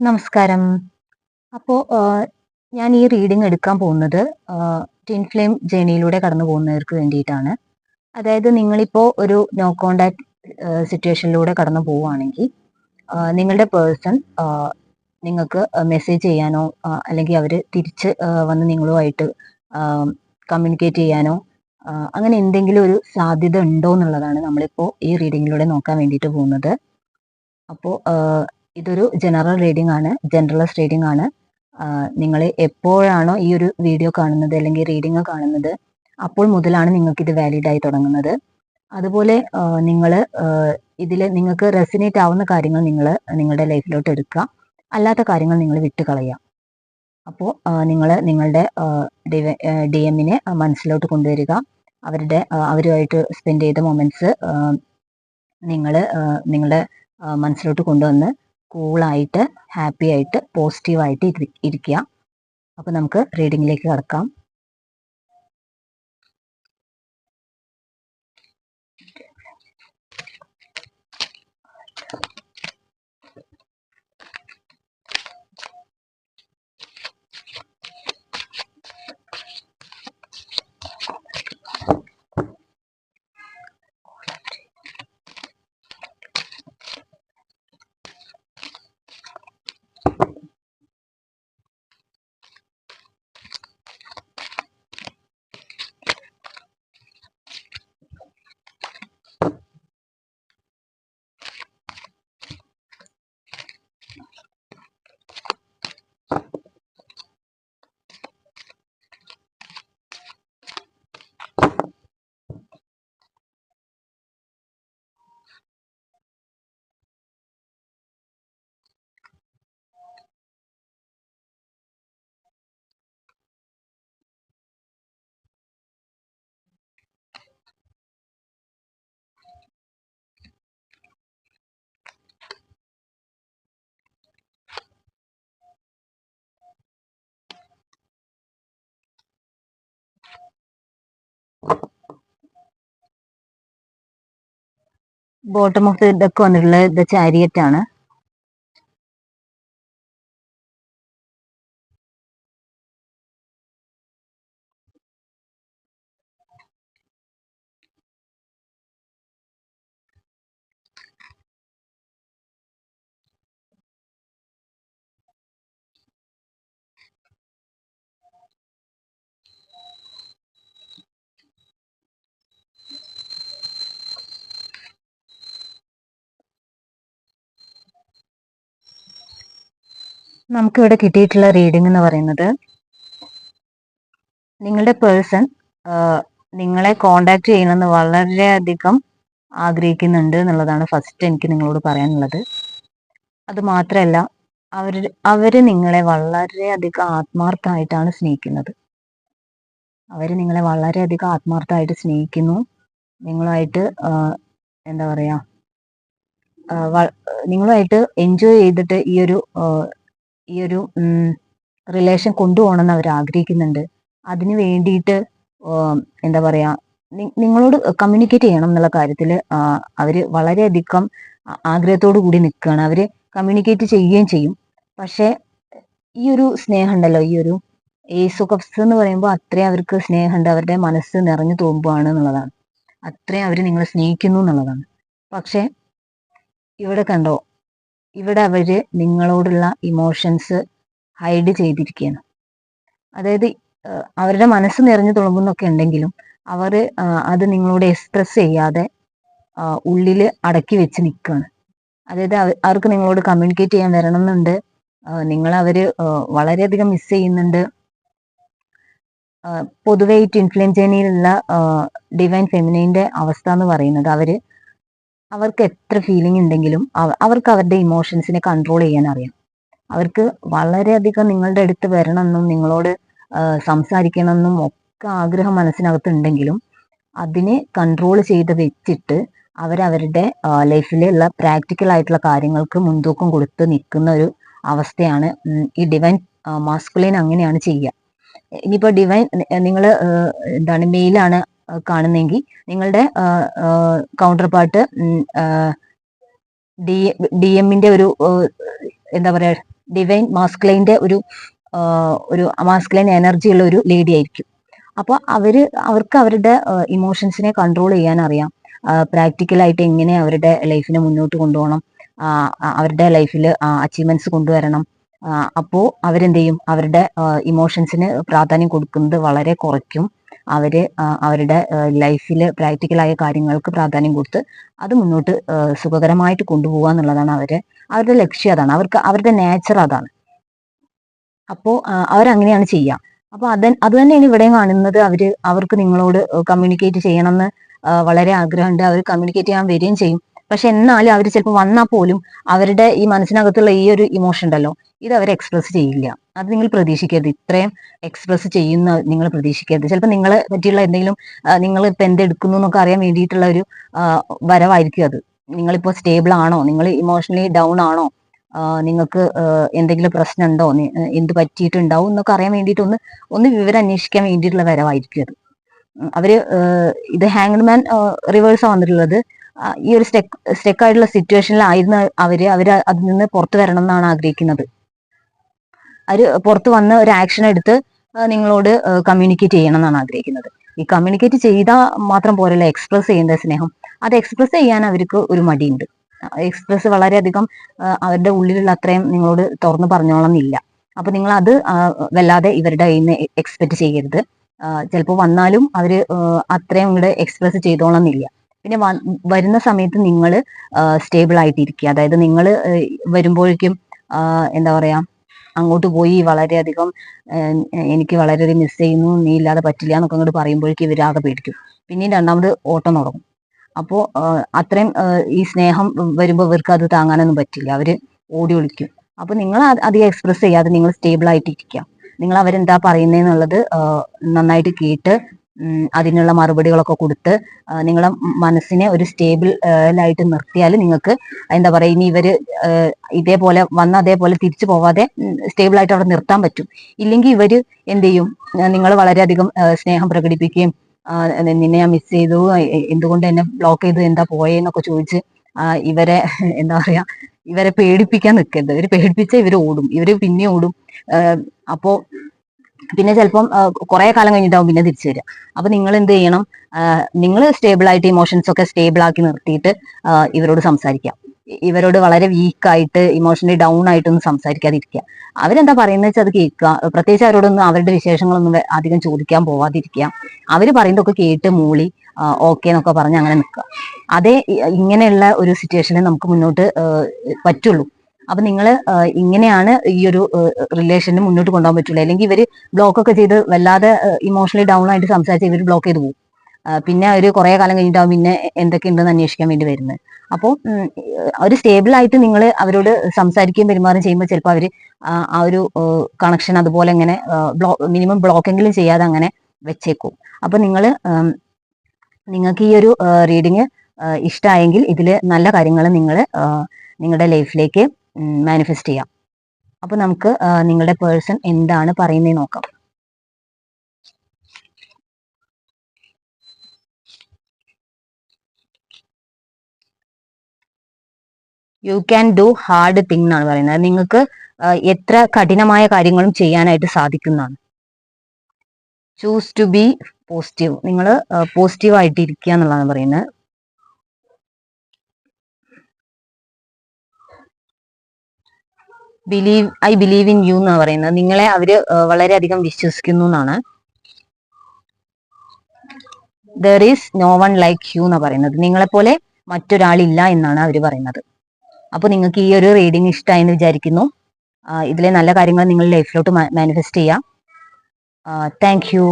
നമസ്കാരം. അപ്പോൾ ഞാൻ ഈ റീഡിംഗ് എടുക്കാൻ പോകുന്നത് ടിൻ ഫ്ലെയിം ജേണിയിലൂടെ കടന്നു പോകുന്നവർക്ക് വേണ്ടിയിട്ടാണ്. അതായത് നിങ്ങളിപ്പോൾ ഒരു നോ കോണ്ടാക്ട് സിറ്റുവേഷനിലൂടെ കടന്നു പോവുകയാണെങ്കിൽ നിങ്ങളുടെ പേഴ്സൺ നിങ്ങൾക്ക് മെസ്സേജ് ചെയ്യാനോ അല്ലെങ്കിൽ അവർ തിരിച്ച് വന്ന് നിങ്ങളുമായിട്ട് കമ്മ്യൂണിക്കേറ്റ് ചെയ്യാനോ അങ്ങനെ എന്തെങ്കിലും ഒരു സാധ്യത ഉണ്ടോ എന്നുള്ളതാണ് നമ്മളിപ്പോൾ ഈ റീഡിങ്ങിലൂടെ നോക്കാൻ വേണ്ടിയിട്ട് പോകുന്നത്. അപ്പോൾ ഇതൊരു ജനറൽ റീഡിംഗ് ആണ് ജനറലസ് റീഡിംഗ് ആണ്. നിങ്ങൾ എപ്പോഴാണോ ഈ ഒരു വീഡിയോ കാണുന്നത് അല്ലെങ്കിൽ റീഡിംഗ് കാണുന്നത് അപ്പോൾ മുതലാണ് നിങ്ങൾക്ക് ഇത് വാലിഡ് ആയി തുടങ്ങുന്നത്. അതുപോലെ നിങ്ങൾ ഇതിൽ നിങ്ങൾക്ക് റെസിനേറ്റ് ആവുന്ന കാര്യങ്ങൾ നിങ്ങൾ നിങ്ങളുടെ ലൈഫിലോട്ട് എടുക്കുക. അല്ലാത്ത കാര്യങ്ങൾ നിങ്ങൾ വിട്ടുകളയാം അപ്പോൾ നിങ്ങൾ നിങ്ങളുടെ ഡി എമ്മിനെ മനസ്സിലോട്ട് കൊണ്ടുവരിക. അവരുടെ അവരുമായിട്ട് സ്പെൻഡ് ചെയ്ത മൊമെന്റ്സ് നിങ്ങൾ നിങ്ങളുടെ മനസ്സിലോട്ട് കൊണ്ടുവന്ന് കൂളായിട്ട് ഹാപ്പി ആയിട്ട് പോസിറ്റീവായിട്ട് ഇരിക്കുക അപ്പോൾ നമുക്ക് റീഡിങ്ങിലേക്ക് കടക്കാം. ബോട്ടം ഓഫ് ദ ഡക്ക് വന്നിട്ടുള്ളത് ദ ചാരിയറ്റ് ആണ്. നമുക്കിവിടെ കിട്ടിയിട്ടുള്ള റീഡിംഗ് എന്ന് പറയുന്നത് നിങ്ങളുടെ പേഴ്സൺ നിങ്ങളെ കോണ്ടാക്ട് ചെയ്യണമെന്ന് വളരെയധികം ആഗ്രഹിക്കുന്നുണ്ട് എന്നുള്ളതാണ് ഫസ്റ്റ് എനിക്ക് നിങ്ങളോട് പറയാനുള്ളത്. അത് മാത്രമല്ല അവർ അവർ നിങ്ങളെ വളരെയധികം ആത്മാർത്ഥമായിട്ടാണ് സ്നേഹിക്കുന്നത്. അവർ നിങ്ങളെ വളരെയധികം ആത്മാർത്ഥമായിട്ട് സ്നേഹിക്കുന്നു. നിങ്ങളുമായിട്ട് എന്താ പറയാ നിങ്ങളുമായിട്ട് എൻജോയ് ചെയ്തിട്ട് ഈ ഒരു ഈ ഒരു റിലേഷൻ കൊണ്ടുപോകണമെന്ന് അവർ ആഗ്രഹിക്കുന്നുണ്ട്. അതിന് വേണ്ടിയിട്ട് എന്താ പറയാ നിങ്ങളോട് കമ്മ്യൂണിക്കേറ്റ് ചെയ്യണം എന്നുള്ള കാര്യത്തിൽ അവർ വളരെയധികം ആഗ്രഹത്തോടു കൂടി നിൽക്കുകയാണ്. അവർ കമ്മ്യൂണിക്കേറ്റ് ചെയ്യുകയും ചെയ്യും. പക്ഷേ ഈ ഒരു സ്നേഹം ഉണ്ടല്ലോ ഈ ഒരു ഏസു കപ്സ് എന്ന് പറയുമ്പോൾ അത്രയും അവർക്ക് സ്നേഹമുണ്ട്. അവരുടെ മനസ്സ് നിറഞ്ഞു തോമ്പുകയാണ് എന്നുള്ളതാണ്. അത്രയും അവർ നിങ്ങളെ സ്നേഹിക്കുന്നു എന്നുള്ളതാണ്. പക്ഷേ ഇവിടെ കണ്ടോ ഇവിടെ അവർ നിങ്ങളോടുള്ള ഇമോഷൻസ് ഹൈഡ് ചെയ്തിരിക്കുകയാണ്. അതായത് അവരുടെ മനസ്സ് നിറഞ്ഞു തുളുമ്പുന്നൊക്കെ ഉണ്ടെങ്കിലും അവർ അത് നിങ്ങളോട് എക്സ്പ്രസ് ചെയ്യാതെ ഉള്ളിൽ അടക്കി വെച്ച് നിൽക്കുകയാണ്. അതായത് അവർക്ക് നിങ്ങളോട് കമ്മ്യൂണിക്കേറ്റ് ചെയ്യാൻ വരണമെന്നുണ്ട് നിങ്ങൾ അവർ വളരെയധികം മിസ് ചെയ്യുന്നുണ്ട്. പൊതുവെ ഈ ട്വിൻ ഡിവൈൻ ഫെമിനൈന്റെ അവസ്ഥ എന്ന് പറയുന്നത് അവർ അവർക്ക് എത്ര ഫീലിംഗ് ഉണ്ടെങ്കിലും അവർക്ക് അവരുടെ ഇമോഷൻസിനെ കൺട്രോൾ ചെയ്യാൻ അറിയാം. അവർക്ക് വളരെയധികം നിങ്ങളുടെ അടുത്ത് വരണമെന്നും നിങ്ങളോട് സംസാരിക്കണമെന്നും ഒക്കെ ആഗ്രഹം മനസ്സിനകത്തുണ്ടെങ്കിലും അതിനെ കൺട്രോൾ ചെയ്ത് വെച്ചിട്ട് അവരവരുടെ ലൈഫിലുള്ള പ്രാക്ടിക്കൽ ആയിട്ടുള്ള കാര്യങ്ങൾക്ക് മുൻതൂക്കം കൊടുത്ത് നിൽക്കുന്ന ഒരു അവസ്ഥയാണ് ഈ ഡിവൈൻ മാസ്കുലൈൻ അങ്ങനെയാണ് ചെയ്യുക. ഇനിയിപ്പോൾ ഡിവൈൻ നിങ്ങൾ എന്താണ് മെയിലാണ് കാണുന്നെങ്കിൽ നിങ്ങളുടെ കൗണ്ടർ പാർട്ട് ഡി ഡി എമ്മിന്റെ ഒരു എന്താ പറയാ ഡിവൈൻ മാസ്ക്ലൈന്റെ ഒരു ഒരു മാസ്ക്ലൈൻ എനർജി ഉള്ള ഒരു ലേഡി ആയിരിക്കും. അപ്പോൾ അവർ അവർക്ക് അവരുടെ ഇമോഷൻസിനെ കൺട്രോൾ ചെയ്യാൻ അറിയാം. പ്രാക്ടിക്കലായിട്ട് എങ്ങനെ അവരുടെ ലൈഫിനെ മുന്നോട്ട് കൊണ്ടുപോകണം. അവരുടെ ലൈഫിൽ അച്ചീവ്മെന്റ്സ് കൊണ്ടുവരണം. അപ്പോൾ അവരെന്ത് ചെയ്യും അവരുടെ ഇമോഷൻസിന് പ്രാധാന്യം കൊടുക്കുന്നത് വളരെ കുറയ്ക്കും. അവർ അവരുടെ ലൈഫിൽ പ്രാക്ടിക്കലായ കാര്യങ്ങൾക്ക് പ്രാധാന്യം കൊടുത്ത് അത് മുന്നോട്ട് സുഖകരമായിട്ട് കൊണ്ടുപോകുക എന്നുള്ളതാണ് അവർ അവരുടെ ലക്ഷ്യം അതാണ്. അവർക്ക് അവരുടെ നേച്ചർ അതാണ്. അപ്പോൾ അവരങ്ങനെയാണ് ചെയ്യുക. അപ്പോൾ അത് അത് തന്നെയാണ് ഇവിടെയും കാണുന്നത്. അവർ അവർക്ക് നിങ്ങളോട് കമ്മ്യൂണിക്കേറ്റ് ചെയ്യണമെന്ന് വളരെ ആഗ്രഹമുണ്ട്. അവർ കമ്മ്യൂണിക്കേറ്റ് ചെയ്യാൻ വരികയും ചെയ്യും. പക്ഷെ എന്നാലും അവർ ചിലപ്പോൾ വന്നാൽ പോലും അവരുടെ ഈ മനസ്സിനകത്തുള്ള ഈ ഒരു ഇമോഷൻ ഉണ്ടല്ലോ ഇത് അവർ എക്സ്പ്രസ് ചെയ്യില്ല. അത് നിങ്ങൾ പ്രതീക്ഷിക്കരുത്. ഇത്രയും എക്സ്പ്രസ് ചെയ്യുന്ന നിങ്ങൾ പ്രതീക്ഷിക്കരുത്. ചിലപ്പോൾ നിങ്ങളെ പറ്റിയുള്ള എന്തെങ്കിലും നിങ്ങൾ ഇപ്പം എന്തെടുക്കുന്നു എന്നൊക്കെ അറിയാൻ വേണ്ടിയിട്ടുള്ള ഒരു വരവായിരിക്കും അത്. നിങ്ങളിപ്പോൾ സ്റ്റേബിൾ ആണോ? നിങ്ങൾ ഇമോഷണലി ഡൗൺ ആണോ? നിങ്ങൾക്ക് എന്തെങ്കിലും പ്രശ്നമുണ്ടോ? എന്ത് പറ്റിയിട്ടുണ്ടാവും എന്നൊക്കെ അറിയാൻ വേണ്ടിയിട്ട് ഒന്ന് ഒന്ന് വിവരം അന്വേഷിക്കാൻ വേണ്ടിയിട്ടുള്ള വരവായിരിക്കും അത്. അവർ ഇത് ഹാങ്ഡ്മാൻ റിവേഴ്സാണ് വന്നിട്ടുള്ളത്. ഈ ഒരു സ്റ്റെക്ക് സ്റ്റെക്ക് ആയിട്ടുള്ള സിറ്റുവേഷനിലായിരുന്നു അവർ അവർ അതിൽ നിന്ന് പുറത്തു വരണം എന്നാണ് ആഗ്രഹിക്കുന്നത്. അവർ പുറത്തു വന്ന് ഒരു ആക്ഷൻ എടുത്ത് നിങ്ങളോട് കമ്മ്യൂണിക്കേറ്റ് ചെയ്യണം എന്നാണ് ആഗ്രഹിക്കുന്നത്. ഈ കമ്മ്യൂണിക്കേറ്റ് ചെയ്താൽ മാത്രം പോരല്ല എക്സ്പ്രസ് ചെയ്യുന്ന സ്നേഹം? അത് എക്സ്പ്രസ് ചെയ്യാൻ അവർക്ക് ഒരു മടിയുണ്ട്. എക്സ്പ്രസ് വളരെയധികം അവരുടെ ഉള്ളിലുള്ള അത്രയും നിങ്ങളോട് തുറന്നു പറഞ്ഞോളം എന്നില്ല അപ്പൊ നിങ്ങൾ അത് വല്ലാതെ ഇവരുടെ കയ്യിൽ നിന്ന് എക്സ്പെക്ട് ചെയ്യരുത് ചിലപ്പോൾ വന്നാലും അവർ അത്രയും ഇങ്ങോട്ട് എക്സ്പ്രസ് ചെയ്തോളം എന്നില്ല പിന്നെ വരുന്ന സമയത്ത് നിങ്ങൾ സ്റ്റേബിൾ ആയിട്ടിരിക്കുക. അതായത് നിങ്ങൾ വരുമ്പോഴേക്കും എന്താ പറയാ അങ്ങോട്ട് പോയി വളരെയധികം എനിക്ക് വളരെ മിസ് ചെയ്യുന്നു നീ ഇല്ലാതെ പറ്റില്ല എന്നൊക്കെ അങ്ങോട്ട് പറയുമ്പോഴേക്കും ഇവരാകെ പേടിക്കും. പിന്നെയും രണ്ടാമത് ഓട്ടം തുടങ്ങും. അപ്പോൾ അത്രയും ഈ സ്നേഹം വരുമ്പോൾ ഇവർക്ക് അത് താങ്ങാനൊന്നും പറ്റില്ല. അവർ ഓടി ഒളിക്കും. അപ്പോൾ നിങ്ങൾ അധികം എക്സ്പ്രസ് ചെയ്യാതെ നിങ്ങൾ സ്റ്റേബിൾ ആയിട്ട് ഇരിക്കുക നിങ്ങൾ അവരെന്താ പറയുന്നതെന്നുള്ളത് നന്നായിട്ട് കേട്ട് അതിനുള്ള മറുപടികളൊക്കെ കൊടുത്ത് നിങ്ങളെ മനസ്സിനെ ഒരു സ്റ്റേബിൾ ആയിട്ട് നിർത്തിയാൽ നിങ്ങൾക്ക് എന്താ പറയുക ഇനി ഇവർ ഇതേപോലെ വന്ന അതേപോലെ തിരിച്ചു പോവാതെ സ്റ്റേബിൾ ആയിട്ട് അവിടെ നിർത്താൻ പറ്റും. ഇല്ലെങ്കിൽ ഇവർ എന്ത് ചെയ്യും? നിങ്ങൾ വളരെയധികം സ്നേഹം പ്രകടിപ്പിക്കുകയും നിന്നെ ഞാൻ മിസ് ചെയ്തു എന്തുകൊണ്ട് എന്നെ ബ്ലോക്ക് ചെയ്തു എന്താ പോയെന്നൊക്കെ ചോദിച്ച് ഇവരെ എന്താ പറയാ ഇവരെ പേടിപ്പിക്കാൻ നിൽക്കരുത്. ഇവർ പേടിപ്പിച്ച ഇവർ ഓടും. ഇവർ പിന്നെ ഓടും. അപ്പോൾ അപ്പോ പിന്നെ ചിലപ്പം കുറെ കാലം കഴിഞ്ഞിട്ടാവും പിന്നെ തിരിച്ചു വരിക അപ്പൊ നിങ്ങൾ എന്ത് ചെയ്യണം നിങ്ങൾ സ്റ്റേബിൾ ആയിട്ട് ഇമോഷൻസ് ഒക്കെ സ്റ്റേബിൾ ആക്കി നിർത്തിയിട്ട് ഇവരോട് സംസാരിക്കാം. ഇവരോട് വളരെ വീക്കായിട്ട് ഇമോഷണലി ഡൗൺ ആയിട്ടൊന്നും സംസാരിക്കാതിരിക്കുക അവരെന്താ പറയുന്നത് വെച്ചാൽ അത് കേൾക്കുക പ്രത്യേകിച്ച് അവരോടൊന്നും അവരുടെ വിശേഷങ്ങളൊന്നും അധികം ചോദിക്കാൻ പോവാതിരിക്കുക അവർ പറയുന്നതൊക്കെ കേട്ട് മൂളി ഓക്കെ എന്നൊക്കെ പറഞ്ഞ് അങ്ങനെ നിൽക്കുക അതേ ഇങ്ങനെയുള്ള ഒരു സിറ്റുവേഷനെ നമുക്ക് മുന്നോട്ട് പറ്റുള്ളൂ. അപ്പൊ നിങ്ങൾ ഇങ്ങനെയാണ് ഈ ഒരു റിലേഷന് മുന്നോട്ട് കൊണ്ടുപോകാൻ പറ്റുള്ളൂ അല്ലെങ്കിൽ ഇവർ ബ്ലോക്ക് ഒക്കെ ചെയ്ത് വല്ലാതെ ഇമോഷണലി ഡൗൺ ആയിട്ട് സംസാരിച്ച് ഇവർ ബ്ലോക്ക് ചെയ്ത് പോകും. പിന്നെ ഒരു കുറെ കാലം കഴിഞ്ഞിട്ടാവും പിന്നെ എന്തൊക്കെ ഉണ്ടെന്ന് അന്വേഷിക്കാൻ വേണ്ടി വരുന്നത്. അപ്പോൾ ഒരു സ്റ്റേബിൾ ആയിട്ട് നിങ്ങൾ അവരോട് സംസാരിക്കുകയും പെരുമാറുകയും ചെയ്യുമ്പോൾ ചിലപ്പോൾ അവർ ആ ഒരു കണക്ഷൻ അതുപോലെ ഇങ്ങനെ ബ്ലോ മിനിമം ബ്ലോക്കെങ്കിലും ചെയ്യാതെ അങ്ങനെ വെച്ചേക്കും. അപ്പൊ നിങ്ങൾ നിങ്ങൾക്ക് ഈ ഒരു റീഡിങ് ഇഷ്ടമായെങ്കിൽ ഇതിൽ നല്ല കാര്യങ്ങൾ നിങ്ങൾ നിങ്ങളുടെ ലൈഫിലേക്ക് മാനിഫെസ്റ്റ് ചെയ്യാം. അപ്പൊ നമുക്ക് നിങ്ങളുടെ പേഴ്സൺ എന്താണ് പറയുന്നത് നോക്കാം. You can do hard thing എന്നാണ് പറയുന്നത്. നിങ്ങൾക്ക് എത്ര കഠിനമായ കാര്യങ്ങളും ചെയ്യാനായിട്ട് സാധിക്കുന്നതാണ്. ചൂസ് ടു ബി പോസിറ്റീവ് നിങ്ങൾ പോസിറ്റീവ് ആയിട്ട് ഇരിക്കുക എന്നുള്ളതാണ് പറയുന്നത്. Believe I believe in you എന്നാണ് പറയുന്നത്. നിങ്ങളെ അവർ വളരെയധികം വിശ്വസിക്കുന്നു എന്നാണ്. There is no one like you എന്നാണ് പറയുന്നത്. നിങ്ങളെപ്പോലെ മറ്റൊരാളില്ല എന്നാണ് അവർ പറയുന്നത്. അപ്പോൾ നിങ്ങൾക്ക് ഈ ഒരു റീഡിംഗ് ഇഷ്ടമായെന്ന് വിചാരിക്കുന്നു. ആ, ഇതിലെ നല്ല കാര്യങ്ങൾ നിങ്ങൾ ലൈഫിലോട്ട് മാനിഫെസ്റ്റ് ചെയ്യാം. Thank you